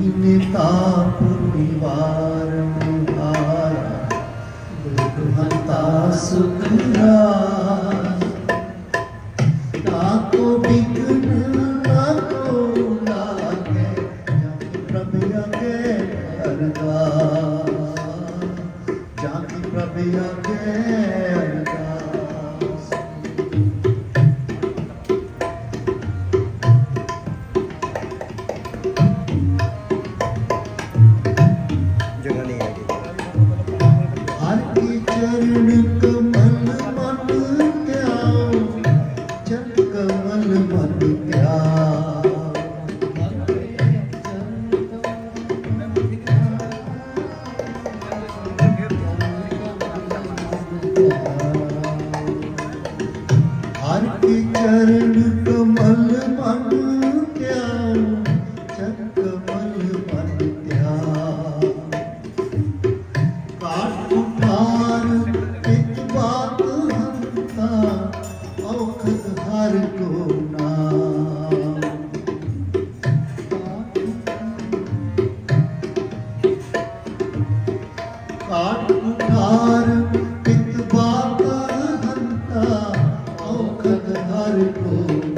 ਨਿਤਾਪ ਨਿਵਾਰਨ ਹਾਰਾ ਦੁਖ ਹੰਤਾ ਸੁਖ ਰਾਸ ਬਿਗਨ, ਨਾ ਕੋ ਲਾਗੇ ਜਪ ਪ੍ਰਭ ਅਗੇ ਅਰਦਾਸ ਜਾਕੀ ਪ੍ਰਭ ਅਗੇ ਚਰਨ ਕਮਲ ਮਨ ਧਿਆਉ ਚਰਨ ਕਮਲ ਮਨ ਹਰ ਕੋ ਨਾਮ ਕਾਟ ਉਠਾਰ ਇੱਕ ਬਾਤ ਹੰਤਾ ਔਖਦ ਹਰ ਕੋ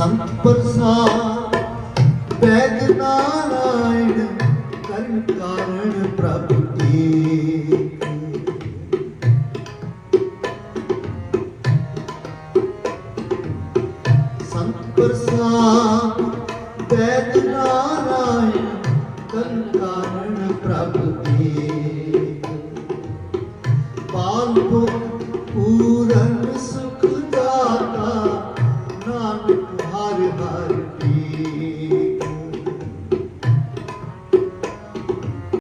ਸੰਤ ਪ੍ਰਸਾਦ ਵੈਦ ਨਾਰਾਇਣ, ਕਰਮ ਕਾਰਣ ਪ੍ਰਭ ਕੀ। ਸੰਤ ਪ੍ਰਸਾਦ ਵੈਦ ਨਾਰਾਇਣ, ਕਰਮ ਕਾਰਣ ਪ੍ਰਭ ਕੀ। ਪਾਲ ਭੁਖ ਪੂਰਨ ਸੁਖ be